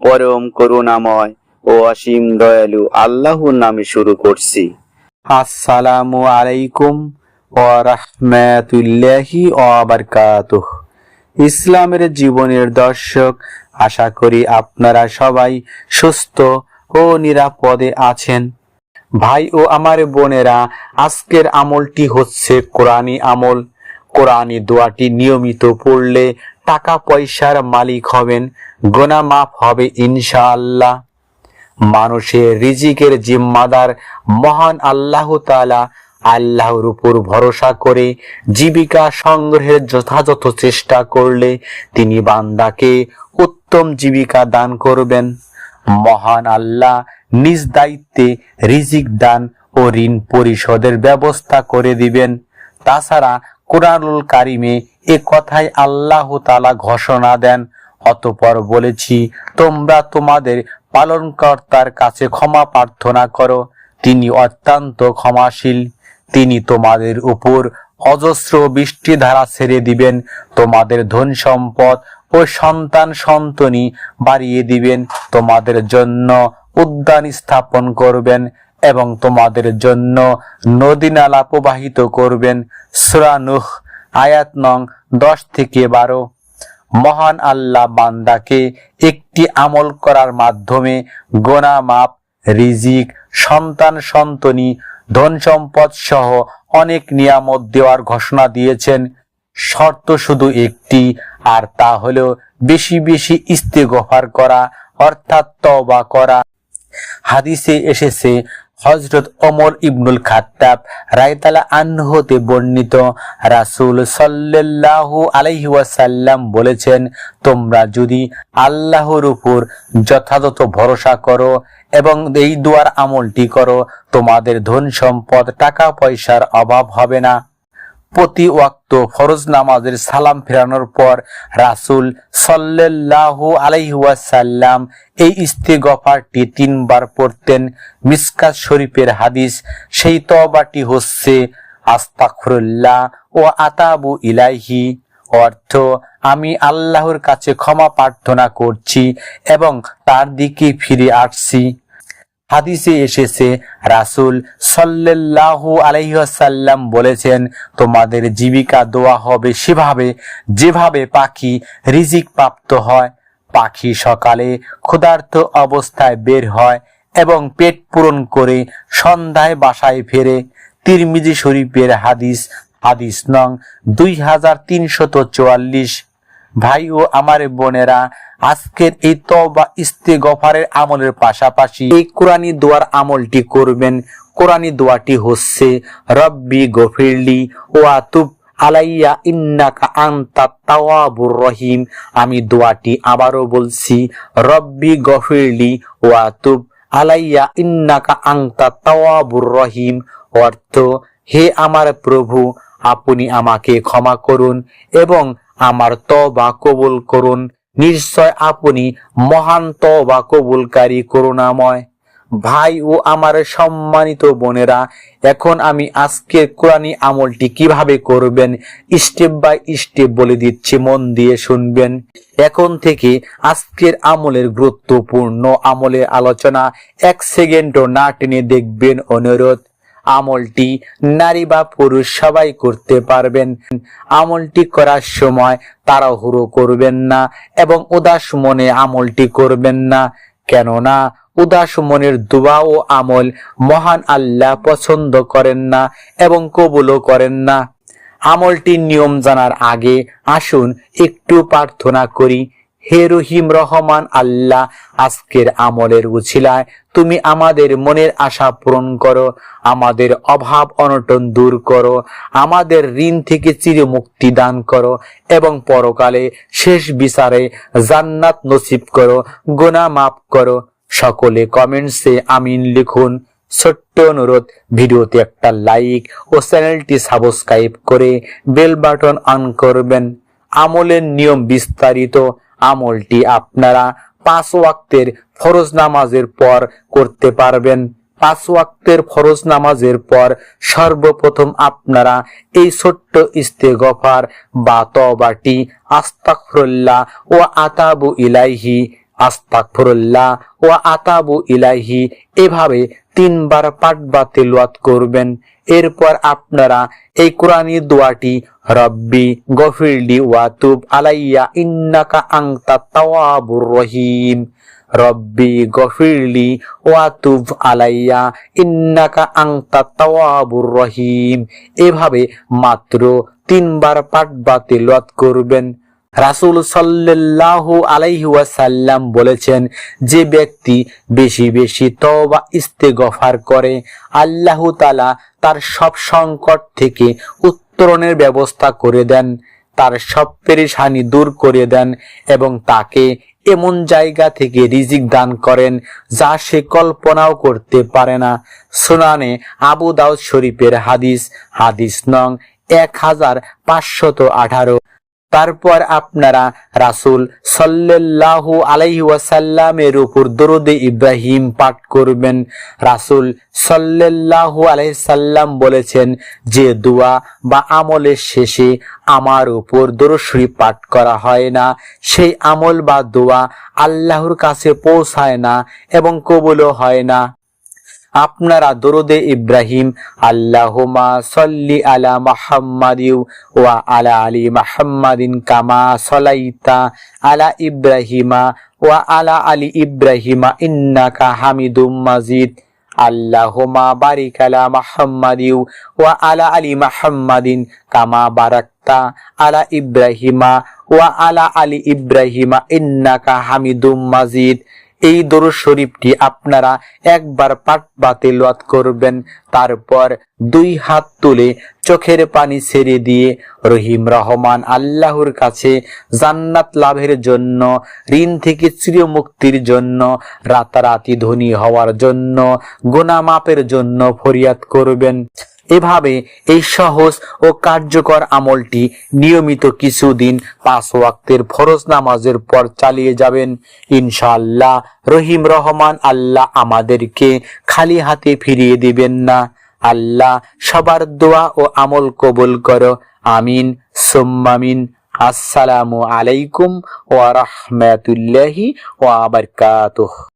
পরম করুণাময় ও অসীম দয়ালু আল্লাহর নামে শুরু করছি। আসসালামু আলাইকুম ও ইসলামের জীবনের দর্শক, আশা করি আপনারা সবাই সুস্থ ও নিরাপদে আছেন। ভাই ও আমার বোনেরা, আজকের আমলটি হচ্ছে কোরআনী আমল। কোরআনী দোয়াটি নিয়মিত পড়লে টাকা পয়সার মালিক হবেন, গোনা মাফ হবে ইনশাআল্লাহ। মানুষের রিজিকের জিম্মাদার মহান আল্লাহ তাআলা আল্লাহর উপর ভরসা করে জীবিকা সংগ্রহের যথাযথ চেষ্টা করলে তিনি বান্দাকে উত্তম জীবিকা দান করবেন। মহান আল্লাহ নিজ দায়িত্বে রিজিক দান ও ঋণ পরিশোধের ব্যবস্থা করে দিবেন। তাছাড়া কোরআনুল কারিমে এ কথাই আল্লাহ তালা ঘোষণা দেন। অতপর বলেছি, তোমরা তোমাদের পালনকর্তার কাছে ক্ষমা প্রার্থনা করো। তিনি অত্যন্ত ক্ষমাশীল। তিনি তোমাদের উপর অজস্র বৃষ্টি ধারা ছেড়ে দিবেন। তোমাদের ধন সম্পদ ও সন্তান সন্তনি বাড়িয়ে দিবেন। তোমাদের জন্য উদ্যান স্থাপন করবেন এবং তোমাদের জন্য নদী নালা প্রবাহিত করবেন। সুরানুহ আয়াত নং দশ থেকে বারো। মহান আল্লাহ বান্দাকে একটি আমল করার মাধ্যমে গোনা মাপ, রিজিক, সন্তান সন্তনি ধন সম্পদ সহ অনেক নিয়ামত দেওয়ার ঘোষণা দিয়েছেন। শর্ত শুধু একটি, আর তা হলো বেশি বেশি ইস্তেগফার করা, অর্থাৎ তওবা করা। হাদিসে এসেছে হজরত ওমর ইবনুল খাত্তাব রায়তালা আনহতে বর্ণিত রাসূল সাল্লাল্লাহু আলাইহি ওয়াসাল্লাম বলেছেন, তোমরা যদি আল্লাহর উপর যথাযথ ভরসা করো এবং এই দুয়ার আমলটি করো, তোমাদের ধন সম্পদ টাকা পয়সার অভাব হবে না। প্রতি ওয়াক্ত ফরজ নামাজের সালাম ফেরানোর পর রাসূল সাল্লাল্লাহু আলাইহি ওয়াসাল্লাম এই ইস্তেগফারটি তিনবার পড়তেন। মিসকাত শরীফের হাদিস, সেই তওবাটি হচ্ছে আস্তাগফিরুল্লাহ ও আতাবু ইলাইহি। অর্থ, আমি আল্লাহর কাছে ক্ষমা প্রার্থনা করছি এবং তার দিকে ফিরে আসছি। হাদিসে এসেছে, রাসূল সাল্লাল্লাহু আলাইহি ওয়াসাল্লাম বলেছেন, তোমাদের জীবিকা দোয়া হবে সেভাবে, যেভাবে পাখি রিজিক প্রাপ্ত হয়, পাখি সকালে ক্ষুধার্ত অবস্থায় বের হয় এবং পেট পূরণ করে সন্ধ্যায় বাসায় ফেরে। তিরমিজি শরীফের হাদিস হাদিস নং দুই হাজার তিনশত চুয়াল্লিশ। ভাই ও আমার বোনেরা, আজকের এই তওবা ইস্তেগফারের আমলের পাশাপাশি এই কোরআনী দোয়ার আমলটি করবেন। কোরআনী দোয়াটি হচ্ছে, রব্বি গফিরলি ও আতুব আলাইয়া ইন্নাকা আন্তা তাওয়াবুর রহিম। আমি দোয়াটি আবারও বলছি, রব্বি গফিরলি ও আতুব আলাইয়া ইন্নাকা আন্তা তাওয়াবুর রহিম। অর্থ, হে আমার প্রভু, আপনি আমাকে ক্ষমা করুন এবং আমার তবা কবুল করুন। নিশ্চয় আপনি মহান তবা কবুলকারী, করুণাময় ভাই ও আমার সম্মানিত বোনেরা, এখন আমি আজকের কোরআনী আমলটি কীভাবে করবেন স্টেপ বাই স্টেপ বলে দিচ্ছি, মন দিয়ে শুনবেন। এখন থেকে আজকের আমলের গুরুত্বপূর্ণ আমলের আলোচনা এক সেকেন্ডও না টেনে দেখবেন অনুরোধ। আমলটি নারী বা পুরুষ সবাই করতে পারবেন। আমলটি করার সময় তাড়াহুড়ো করবেন না এবং উদাস মনে আমলটি করবেন না। কেননা উদাস মনের দোয়া ও আমল মহান আল্লাহ পছন্দ করেন না এবং কবুলও করেন না। আমলটির নিয়ম জানার আগে আসুন একটু প্রার্থনা করি। হে রহিম রহমান আল্লাহ, আজকের আমলের উছিলায় তুমি আমাদের মনের আশা পূরণ করো, আমাদের অভাব অনটন দূর করো, আমাদের ঋণ থেকে চির মুক্তি দান করো এবং পরকালে শেষ বিচারে জান্নাত নসিব করো, গোনা মাফ করো। সকলে কমেন্টসে আমিন লিখুন। ছোট্ট অনুরোধ, ভিডিওতে একটা লাইক ও চ্যানেলটি সাবস্ক্রাইব করে বেল বাটন অন করবেন। আমলের নিয়ম বিস্তারিত আমলটি আপনারা পাঁচ ওয়াক্তের ফরজ নামাজের পর করতে পারবেন। পাঁচ ওয়াক্তের ফরজ নামাজের পর সর্বপ্রথম আপনারা এই ছোট্ট ইস্তেগফার বা তবাটি আস্তাগফিরুল্লাহ ও আতাবু ইলাইহি, আস্তাগফিরুল্লাহ ও আতাবু ইলাইহি এভাবে তিনবার পাঠ বা তেলাওয়াত করবেন। এরপর আপনারা এই কোরআনী দোয়াটি, রব্বি গফিরলি ওয়াতুব আলাইয়া ইন্নাকা আংতা তাওয়াবুর রহিম। রব্বি গফিরলি ওয়াতুব আলাইয়া ইন্নাকা আংতা তাওয়াবুর রহিম। এভাবে মাত্র তিনবার পাঠ বা তেলাওয়াত করবেন। রাসূল সাল্লাল্লাহু আলাইহি বলেছেন, যে ব্যক্তি বেশি বেশি তওবা, ইস্তেগফার করে, আল্লাহ তালা তার সব সংকট থেকে উত্তরণের ব্যবস্থা করে দেন, তার সব পেরেশানি দূর করে দেন এবং তাকে এমন জায়গা থেকে রিজিক দান করেন যা সে কল্পনাও করতে পারে না। সুনানে আবু দাউদ শরীফের হাদিস হাদিস নং এক হাজার পাঁচশত আঠারো। তারপর আপনারা রাসূল সাল্লাল্লাহু আলাইহি উপর দরুদে ইব্রাহিম পাঠ করবেন। রাসূল সাল্লাল্লাহু আলাইহি সাল্লাম বলেছেন, যে দোয়া বা আমলের শেষে আমার উপর দরুদ শরীফ পাঠ করা হয় না। সেই আমল বা দোয়া আল্লাহর কাছে পৌঁছায় না এবং কবুলও হয় না। আপনারা দরুদে ইব্রাহিম আল্লাহমা সল্লি আলা মাহাম্মাদিউ ওয়া আলা আলি মাহাম্মাদিন কামা সলাইতা আলা ইব্রাহিমা ওয়া আলা আলি ইব্রাহিমা ইন্নাকা হামিদুম মাজিদ। আল্লাহমা বারিক আলা মাহাম্মাদিউ ওয়া আলা আলি মাহাম্মাদিন কামা বারাকতা আলা ইব্রাহিমা ওয়া আলা আলী ইব্রাহিমা ইন্নাকা হামিদুম মাজিদ। এই দরুদ শরীফটি আপনারা একবার পাঠ বা তেলাওয়াত করবেন, তারপর দুই হাত তুলে চোখের পানি ছেড়ে দিয়ে রহিম রহমান আল্লাহর কাছে জান্নাত লাভের জন্য, ঋণ থেকে চির মুক্তির জন্য, রাতারাতি ধনী হওয়ার জন্য গুনাহ মাপের জন্য ফরিয়াদ করবেন। এভাবে এই সহজ ও কার্যকর আমলটি নিয়মিত কিছুদিন পাঁচ ওয়াক্তের ফরজ নামাজের পর চালিয়ে যাবেন। ইনশাআল্লাহ রহিম রহমান আল্লাহ আমাদেরকে খালি হাতে ফিরিয়ে দিবেন না। আল্লাহ সবার দোয়া ও আমল কবুল করো। আমিন। সুম্মামিন আসসালামু আলাইকুম ওয়া রাহমাতুল্লাহি ওয়া বারাকাতুহু।